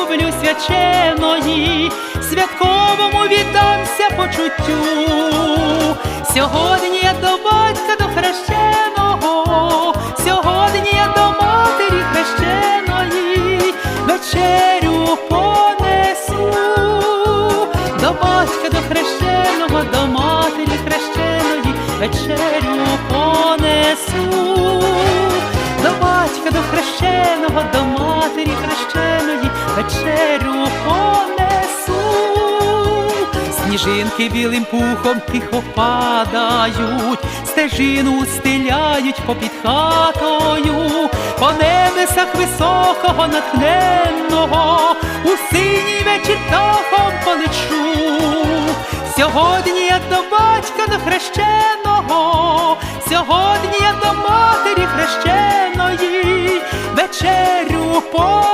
люблю свяченої, святковому віддамся почуттю. Сьогодні я до батька до хрещеного, сьогодні я до матері хрещеної, вечерю понесу, до батька до хрещеного, до матері хрещеної, вечерю понесу, до батька до хрещеного, до матері Сніжинки білим пухом тихо падають, стежину стиляють попід хатою, по небесах високого натхненного, у синій вечір птахом полечу. Сьогодні я до батька до хрещеного, сьогодні я до матері хрещеної, вечерю понесу.